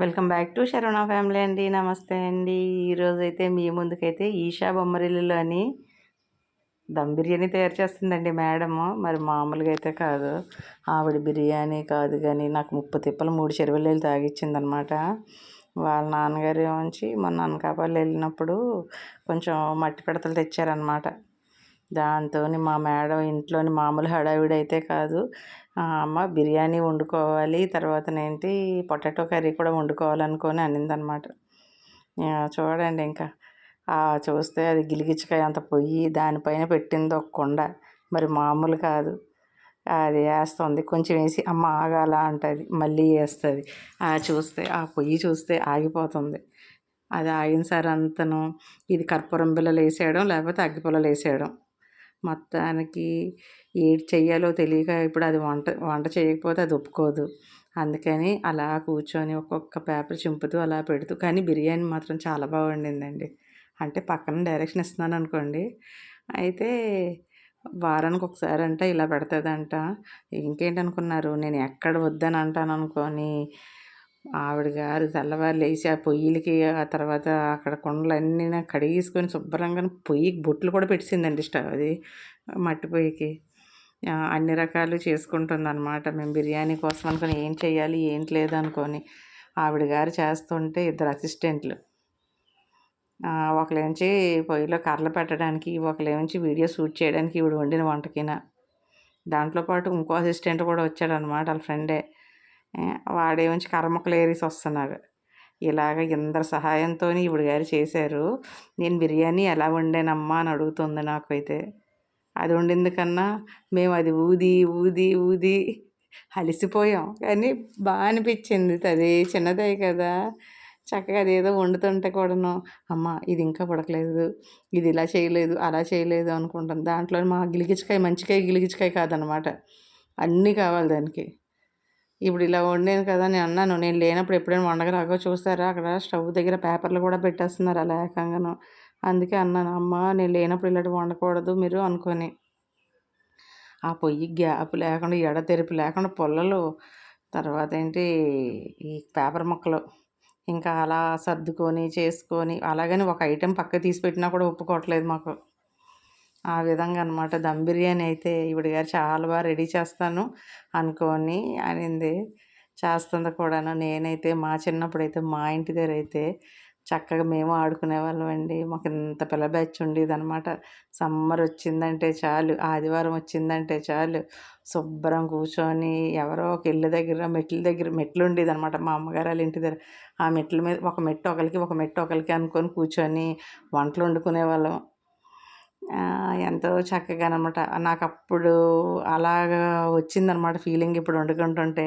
Welcome back to Saravana family అండి. నమస్తే అండి. ఈరోజైతే మీ ముందుకైతే ఈషా బొమ్మరిల్లులో అని దమ్ బిర్యానీ తయారు చేస్తుందండి మేడము. మరి మామూలుగా అయితే కాదు. ఆవిడ బిర్యానీ కాదు కానీ నాకు ముప్పు తిప్పలు మూడు చెరువులు తాగిచ్చిందనమాట. వాళ్ళ నాన్నగారు నుంచి మొన్న అనకాపల్లి వెళ్ళినప్పుడు కొంచెం మట్టి పిడతలు తెచ్చారనమాట. దాంతో మా మేడం ఇంట్లోని మామూలు హడావిడి అయితే కాదు అమ్మ బిర్యానీ వండుకోవాలి తర్వాత ఏంటి పొటాటో కర్రీ కూడా వండుకోవాలనుకొని అనిందనమాట. చూడండి ఇంకా. చూస్తే అది గిలిగిచ్చకాయ అంత పొయ్యి దానిపైన పెట్టింది ఒక కొండ. మరి మామూలు కాదు. అది వేస్తుంది. కొంచెం వేసి అమ్మ ఆగాల అంటుంది. మళ్ళీ వేస్తుంది. ఆ చూస్తే ఆ పొయ్యి చూస్తే ఆగిపోతుంది. అది ఆగిన సార్ అంతను ఇది కర్పూరం బిల్లలు వేసేయడం లేకపోతే అగ్గిపుల్లలు వేసేయడం. మొత్తానికి ఏది చెయ్యాలో తెలియక ఇప్పుడు అది వంట వంట చేయకపోతే అది ఒప్పుకోదు. అందుకని అలా కూర్చొని ఒక్కొక్క పేపర్ చింపుతూ అలా పెడుతూ కానీ బిర్యానీ మాత్రం చాలా బాగా వండిందండి. అంటే పక్కన డైరెక్షన్ ఇస్తున్నాను అనుకోండి. అయితే వారానికి ఒకసారి అంట ఇలా పెడుతుందంట. ఇంకేంటనుకున్నారు? నేను ఎక్కడ వద్దని అంటాను అనుకొని ఆవిడ గారు తెల్లవారు లేచి ఆ పొయ్యిలకి ఆ తర్వాత అక్కడ కుండలన్నీ కడిగేసుకొని శుభ్రంగా పొయ్యికి బొట్లు కూడా పెట్టిందండి స్టవ్ అది మట్టి పొయ్యికి. అన్ని రకాలు చేసుకుంటుంది అనమాట మేము బిర్యానీ కోసం అనుకుని ఏం చేయాలి ఏంటి లేదు అనుకొని ఆవిడ గారు చేస్తుంటే ఇద్దరు అసిస్టెంట్లు. ఒకలేంచి పొయ్యిలో కర్రలు పెట్టడానికి ఒకలేంచి వీడియో షూట్ చేయడానికి ఈవిడ వండిన వంటకిన. దాంట్లో పాటు ఇంకో అసిస్టెంట్ కూడా వచ్చాడనమాట వాళ్ళ ఫ్రెండే. వాడేమించి కర్మకులు ఏరేసి వస్తున్నాడు ఇలాగ ఇందరి సహాయంతో ఇప్పుడు గారు చేశారు. నేను బిర్యానీ ఎలా వండానమ్మా అని అడుగుతుంది నాకైతే. అది వండింది కన్నా మేము అది ఊది ఊది ఊది అలిసిపోయాం. కానీ బాగా అనిపించింది. అది చిన్నదే కదా. చక్కగా అదేదో వండుతుంటే కూడాను అమ్మ ఇది ఇంకా ఉడకలేదు. ఇది ఇలా చేయలేదు అలా చేయలేదు అనుకుంటాం దాంట్లో మా గిలిగిచ్చకాయ మంచికాయ గిలిగిచ్చకాయ కాదనమాట. అన్నీ కావాలి దానికి. ఇప్పుడు ఇలా వండాను కదా నేను అన్నాను. నేను లేనప్పుడు ఎప్పుడైనా వండక రాగో చూస్తారా? అక్కడ స్టవ్ దగ్గర పేపర్లు కూడా పెట్టేస్తున్నారు అలా ఏకంగాను. అందుకే అన్నాను అమ్మ నేను లేనప్పుడు ఇలాంటి వండకూడదు మీరు అనుకొని. ఆ పొయ్యి గ్యాప్ లేకుండా ఎడతెరిపి లేకుండా పొల్లలు తర్వాత ఏంటి ఈ పేపర్ ముక్కలు ఇంకా అలా సర్దుకొని చేసుకొని అలాగని ఒక ఐటెం పక్క తీసి పెట్టినా కూడా ఒప్పుకోవట్లేదు మాకు. ఆ విధంగా అనమాట దమ్ బిర్యానీ అయితే ఈవిడ గారు చాలా బాగా రెడీ చేస్తాను అనుకొని అనింది. చేస్తుంది కూడాను. నేనైతే మా చిన్నప్పుడు అయితే మా ఇంటి దగ్గర అయితే చక్కగా మేము ఆడుకునే వాళ్ళం అండి మాకు ఇంత పిల్ల బ్యాచ్ ఉండేది అనమాట సమ్మర్ వచ్చిందంటే చాలు ఆదివారం వచ్చిందంటే చాలు. శుభ్రం కూర్చొని ఎవరో ఒక ఇల్లు దగ్గర మెట్ల దగ్గర మెట్లు ఉండేది అనమాట మా అమ్మగారు వాళ్ళ ఇంటి దగ్గర. ఆ మెట్ల మీద ఒక మెట్టు ఒకరికి ఒక మెట్టు ఒకరికి అనుకొని కూర్చొని వంటలు వండుకునే వాళ్ళం. ఎంతో చక్కగా అనమాట నాకు అప్పుడు అలాగా వచ్చిందనమాట ఫీలింగ్ ఇప్పుడు వండుకుంటుంటే.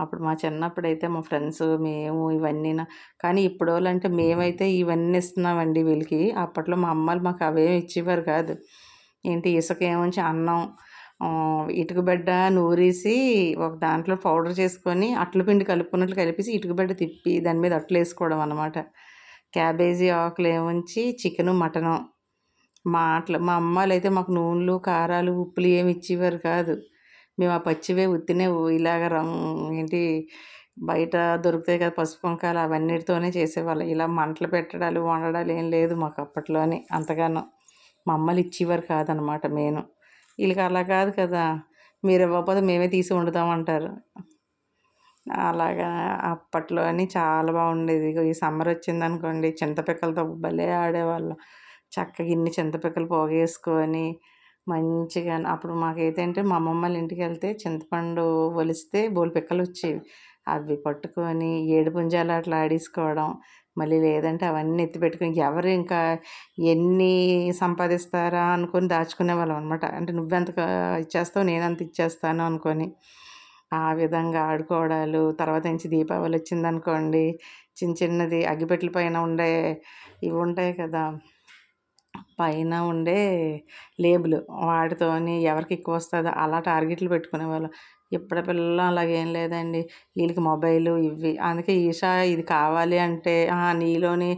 అప్పుడు మా చిన్నప్పుడు అయితే మా ఫ్రెండ్స్ మేము ఇవన్నీ కానీ ఇప్పుడు అంటే మేమైతే ఇవన్నీ ఇస్తున్నామండి వీళ్ళకి. అప్పట్లో మా అమ్మలు మాకు అవేం ఇచ్చేవారు కాదు. ఏంటి ఇసుక ఏముంచి అన్నం ఇటుక బిడ్డ నూరేసి ఒక దాంట్లో పౌడర్ చేసుకొని అట్ల పిండి కలుపుకున్నట్లు కలిపేసి ఇటుక బిడ్డ తిప్పి దాని మీద అట్లు వేసుకోవడం అనమాట క్యాబేజీ ఆకులు ఏముంచి చికెను మటను మా అట్లా మా అమ్మాలు అయితే మాకు నూనెలు కారాలు ఉప్పులు ఏమి ఇచ్చేవారు కాదు. మేము ఆ పచ్చివే ఉత్తినే ఇలాగ ఏంటి బయట దొరుకుతాయి కదా పసుపు కుంకాలు అవన్నిటితోనే చేసేవాళ్ళం. ఇలా మంటలు పెట్టడాలు వండడాలు ఏం లేదు మాకు అప్పట్లోనే అంతగానో. మా అమ్మలు ఇచ్చేవారు కాదనమాట నేను వీళ్ళకి అలా కాదు కదా మీరు ఇవ్వకపోతే మేమే తీసి వండుతామంటారు. అలాగా అప్పట్లో అని చాలా బాగుండేది. ఈ సమ్మర్ వచ్చిందనుకోండి చింతపిక్కలతో భలే ఆడేవాళ్ళం. చక్కగా ఇన్ని చింతపిక్కలు పోగేసుకొని మంచిగా అప్పుడు మాకైతే అంటే మా అమ్మమ్మ వాళ్ళ ఇంటికి వెళ్తే చింతపండు ఒలిస్తే బోలు పిక్కలు వచ్చేవి. అవి పట్టుకొని ఏడు పుంజాలు అట్లా ఆడేసుకోవడం మళ్ళీ లేదంటే అవన్నీ ఎత్తి పెట్టుకుని ఎవరు ఇంకా ఎన్ని సంపాదిస్తారా అనుకొని దాచుకునే వాళ్ళం అనమాట అంటే నువ్వెంత ఇచ్చేస్తావు నేనంత ఇచ్చేస్తాను అనుకొని ఆ విధంగా ఆడుకోవడాలు తర్వాత నుంచి దీపావళి వచ్చిందనుకోండి చిన్న చిన్నది అగ్గిపెట్టెల పైన ఉండే ఇవి ఉంటాయి కదా పైన ఉండే లేబుల్ వాటితోని ఎవరికి ఎక్కువ వస్తుందో అలా టార్గెట్లు పెట్టుకునేవాళ్ళం ఇప్పుడు పిల్లలు అలాగేం లేదండి. వీళ్ళకి మొబైలు ఇవి అందుకే ఈషా ఇది కావాలి అంటే నీలోని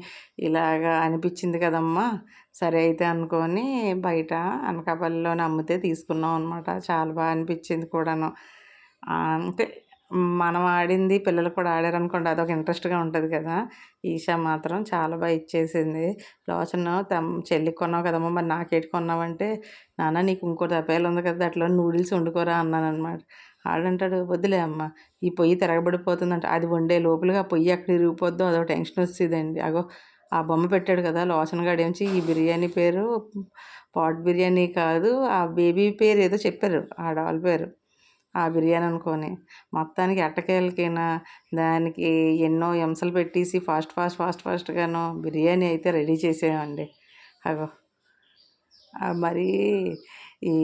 ఇలాగా అనిపించింది కదమ్మా. సరే అయితే అనుకొని బయట అనకాపల్లిలోనే అమ్మితే తీసుకున్నాం అనమాట చాలా బాగా అనిపించింది కూడాను. అంటే మనం ఆడింది పిల్లలు కూడా ఆడారనుకోండి అదొక ఇంట్రెస్ట్‌గా ఉంటుంది కదా! ఈషా మాత్రం చాలా బాగా ఇచ్చేసింది. లోచన తమ్ చెల్లికి కొన్నావు కదమ్మా! మరి నాకేటి కొన్నావంటే, నాన్న నీకు ఇంకో తపేలు ఉంది కదా! అట్లా నూడిల్స్ వండుకోరా అన్నానమాట ఆడంటాడు వద్దులే అమ్మ ఈ పొయ్యి తిరగబడిపోతుందంట. అది వండే లోపలగా పొయ్యి అక్కడ ఇరిగిపోద్దో అదొక టెన్షన్ వస్తుందండి అగో ఆ బొమ్మ పెట్టాడు కదా! లోచన నుంచి ఈ బిర్యానీ పేరు పాట్ బిర్యానీ కాదు. ఆ బేబీ పేరు ఏదో చెప్పారు. ఆ డాల్ పేరు. ఆ బిర్యానీ అనుకోని. మొత్తానికి ఎట్టకేలకైనా దానికి ఎన్నో హింసలు పెట్టేసి ఫాస్ట్ ఫాస్ట్ ఫాస్ట్ ఫాస్ట్‌గాను బిర్యానీ అయితే రెడీ చేసామండి. అగో మరి ఈ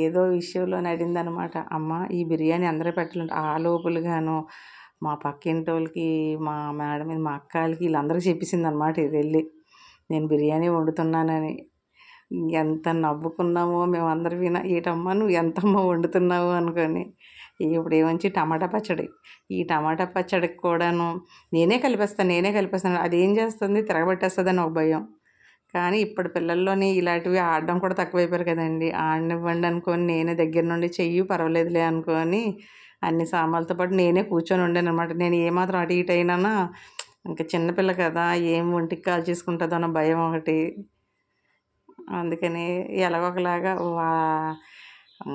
ఏదో విషయంలో నడిందనమాట. అమ్మ ఈ బిర్యానీ అందరూ పెట్టాలంటే ఆ లోపులుగాను మా పక్కింటి వాళ్ళకి మా మేడం మా అక్కలకి వీళ్ళందరికీ చెప్పేసింది అనమాట ఇది వెళ్ళి నేను బిర్యానీ వండుతున్నానని. ఎంత నవ్వుకున్నామో మేమందరమీన ఏటమ్మా నువ్వు ఎంతమ్మా వండుతున్నావు అనుకొని ఇప్పుడు ఏమంచి టమాటా పచ్చడి. ఈ టమాటా పచ్చడికి కూడాను నేనే కలిపేస్తాను, నేనే కలిపేస్తాను. ఏం చేస్తుంది తిరగబట్టేస్తుందని ఒక భయం. కానీ ఇప్పటి పిల్లల్లోని ఇలాంటివి ఆడడం కూడా తక్కువైపోయారు కదండి ఆడనివ్వండి అనుకోని నేనే దగ్గర నుండి చెయ్యి పర్వాలేదులే అనుకొని అన్ని సామాన్లతో పాటు నేనే కూర్చొని వండాననమాట. నేను ఏమాత్రం అటు ఇటు అయినా ఇంకా చిన్నపిల్ల కదా! ఏం ఒంటికి కాల్చేసుకుంటదో అన్న భయం ఒకటి. అందుకని ఎలాగొకలాగా వా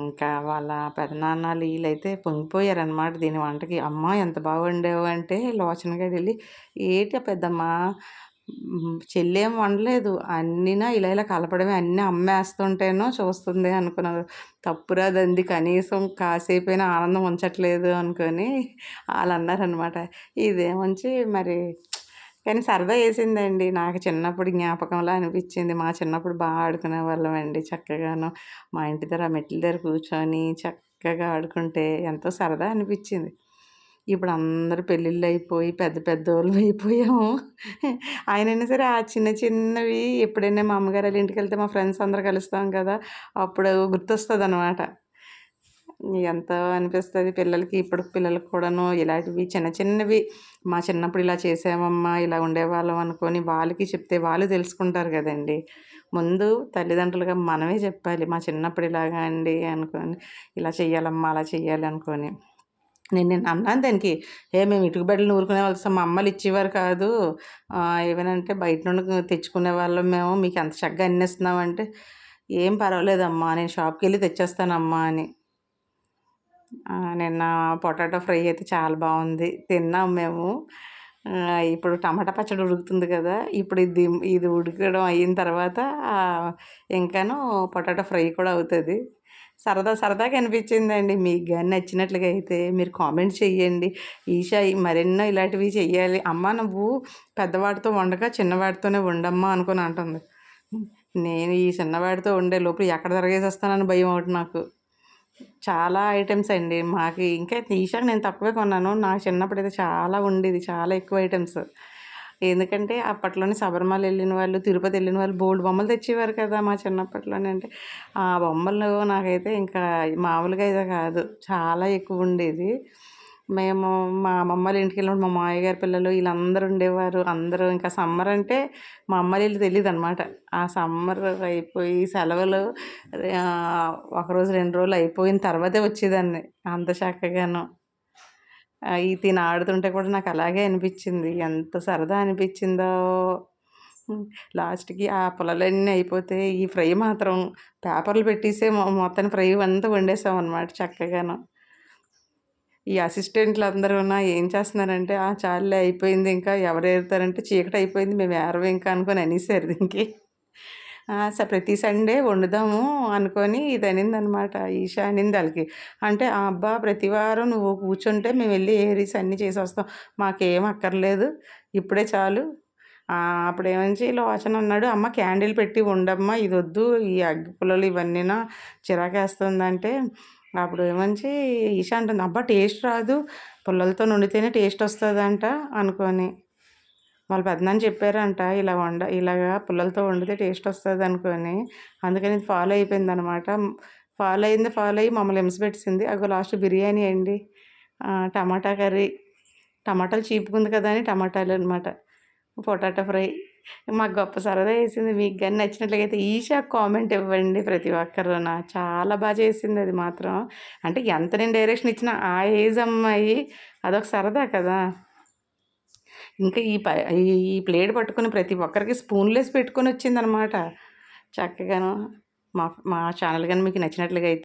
ఇంకా వాళ్ళ పెదనాన్నలు ఈళ్ళైతే పొంగిపోయారనమాట దీని వంటకి. "అమ్మ ఎంత బాగా వండావు" అంటే లోచనగా వెళ్ళి "ఏటి పెద్దమ్మా చెల్లేం వండలేదు. అన్నీనా ఇలా ఇలా కలపడమే అన్నీ అమ్మేస్తుంటేనో చూస్తుంది" అనుకున్నారు. తప్పురాదంది కనీసం కాసేపైనా ఆనందం ఉంచట్లేదు అనుకొని అనుకోని ఆళ్ళన్నారనమాట. ఇదేమొచ్చి మరి కానీ సరదా వేసిందండి నాకు చిన్నప్పుడు జ్ఞాపకంలా అనిపించింది మా చిన్నప్పుడు బాగా ఆడుకునే వాళ్ళం అండి చక్కగాను. మా ఇంటి దగ్గర ఆ మెట్ల దగ్గర కూర్చొని చక్కగా ఆడుకుంటే ఎంతో సరదా అనిపించింది ఇప్పుడు అందరూ పెళ్ళిళ్ళయిపోయి పెద్ద పెద్దోళ్ళు అయిపోయాము ఆయనైనా సరే ఆ చిన్న చిన్నవి ఎప్పుడైనా మా అమ్మగారు వాళ్ళ ఇంటికి వెళ్తే మా ఫ్రెండ్స్ అందరూ కలుస్తాం కదా! అప్పుడు గుర్తొస్తుంది అనమాట ఎంతో అనిపిస్తుంది పిల్లలకి ఇప్పుడు పిల్లలకి కూడాను ఇలాంటివి చిన్న చిన్నవి మా చిన్నప్పుడు ఇలా చేసామమ్మా, ఇలా ఉండేవాళ్ళం అనుకొని వాళ్ళకి చెప్తే వాళ్ళు తెలుసుకుంటారు కదండీ! ముందు తల్లిదండ్రులుగా మనమే చెప్పాలి. మా చిన్నప్పుడు ఇలాగా అండి అనుకోని, ఇలా చెయ్యాలమ్మా, అలా చెయ్యాలి అనుకొని నేను నేను అన్నాను దానికి, "ఏ మేము ఇటుక బెడ్డలు వాళ్ళు మా అమ్మలు ఇచ్చేవారు కాదు. ఏమైనా ఏమనంటే బయట నుండి తెచ్చుకునే వాళ్ళం మేము. మీకు ఎంత చక్కగా అన్నిస్తున్నామంటే "ఏం పర్వాలేదమ్మా నేను షాప్కి వెళ్ళి తెచ్చేస్తానమ్మా" అని. నిన్న పొటాటో ఫ్రై అయితే చాలా బాగుంది తిన్నాం మేము. ఇప్పుడు టమాటా పచ్చడి ఉడుకుతుంది కదా! ఇప్పుడు ఇది ఇది ఉడకడం అయిన తర్వాత ఇంకాను పొటాటో ఫ్రై కూడా అవుతుంది సరదా సరదాగా అనిపించిందండి మీకు కానీ నచ్చినట్లుగా అయితే మీరు కామెంట్ చేయండి ఈషా మరెన్నో ఇలాంటివి చేయాలి అమ్మ నువ్వు పెద్దవాడితో వండక చిన్నవాడితోనే వండమ్మా అనుకోని అంటుంది. నేను ఈ చిన్నవాడితో ఉండే లోపు ఎక్కడ తిరగేసేస్తానని భయం ఒకటి నాకు. చాలా ఐటమ్స్ అండి. మాకు ఇంకా ఈషాకి నేను తక్కువే కొన్నాను. నా చిన్నప్పుడు అయితే చాలా ఉండేది. చాలా ఎక్కువ ఐటమ్స్ ఎందుకంటే అప్పట్లోనే శబరిమల వెళ్ళిన వాళ్ళు, తిరుపతి వెళ్ళిన వాళ్ళు బోల్డ్ బొమ్మలు తెచ్చేవారు కదా! మా చిన్నప్పట్లోనే అంటే ఆ బొమ్మలు నాకైతే ఇంకా మామూలుగా అయితే కాదు. చాలా ఎక్కువ ఉండేది. మేము మా అమ్మమ్మ ఇంటికెళ్ళినప్పుడు మా మామయ్య గారి పిల్లలు వీళ్ళందరూ ఉండేవారు. అందరూ ఇంకా సమ్మర్ అంటే మా అమ్మోళ్ళ ఇల్లు అనమాట ఆ సమ్మర్ అయిపోయి సెలవులు ఒకరోజు, రెండు రోజులు అయిపోయిన తర్వాతే వచ్చేదాన్ని. అంత చక్కగాను. ఆహ్, ఈ తిని ఆడుతుంటే కూడా నాకు అలాగే అనిపించింది ఎంత సరదా అనిపించిందో లాస్ట్‌కి ఆ పొలాలన్నీ అయిపోతే ఈ ఫ్రై మాత్రం పేపర్లు పెట్టేసే మొత్తం ఫ్రై అంతా వండేసాం అనమాట చక్కగాను. ఈ అసిస్టెంట్లు అసిస్టెంట్‌లందరూన ఏం చేస్తున్నారంటే, "ఆ! చాలే అయిపోయింది ఇంకా ఎవరు ఏరుతారంటే చీకటయిపోయింది మేము ఏరము ఇంకా" అనుకోని అనేసారు దీనికి. స ప్రతి సండే వండుదాము అనుకొని ఇది అనిందనమాట. ఈషా అనింది వాళ్ళకి అంటే "అబ్బా! ప్రతి వారం నువ్వు కూర్చుంటే మేము వెళ్ళి ఏరీస్ అన్నీ చేసొస్తాం. మాకేం అక్కర్లేదు. ఇప్పుడే చాలు." ఆహ్, అప్పుడేమొచ్చి లోచన అన్నాడు, "అమ్మ క్యాండిల్ పెట్టి ఉండమ్మా ఇది వద్దు ఈ అగ్గి పుల్లలు ఇవన్నీనా చిరాకేస్తుందంటే" అప్పుడు ఏమంచి ఈషా అంటుంది, "అబ్బా! టేస్ట్ రాదు. పుల్లలతో వండితేనే టేస్ట్ వస్తుందంట అనుకొని వాళ్ళ పెద్దనాన్న చెప్పారంట ఇలా వండ ఇలాగా పుల్లలతో వండితే టేస్ట్ వస్తుంది అనుకొని అందుకని ఇది ఫాలో అయిపోయిందనమాట. ఫాలో అయింది ఫాలో అయ్యి మమ్మల్ని హింస అగో లాస్ట్ బిర్యానీ అండి. Tomato curry. టమాటాలు చీపుకుంది కదా అని టమాటాలు అనమాట పొటాటో ఫ్రై. మాకు గొప్ప సరదా వేసింది మీకు కానీ నచ్చినట్లయితే ఈషా కామెంట్ ఇవ్వండి ప్రతి ఒక్కరున చాలా బాగా చేసింది అది మాత్రం. అంటే ఎంత నేను డైరెక్షన్ ఇచ్చినా ఆ ఏజ్ అమ్మాయి అదొక సరదా కదా. ఇంకా ఈ ప ఈ ప్లేట్ పట్టుకుని ప్రతి ఒక్కరికి స్పూన్లేసి పెట్టుకొని వచ్చిందనమాట చక్కగాను మా మా ఛానల్ కానీ మీకు నచ్చినట్లుగా అయితే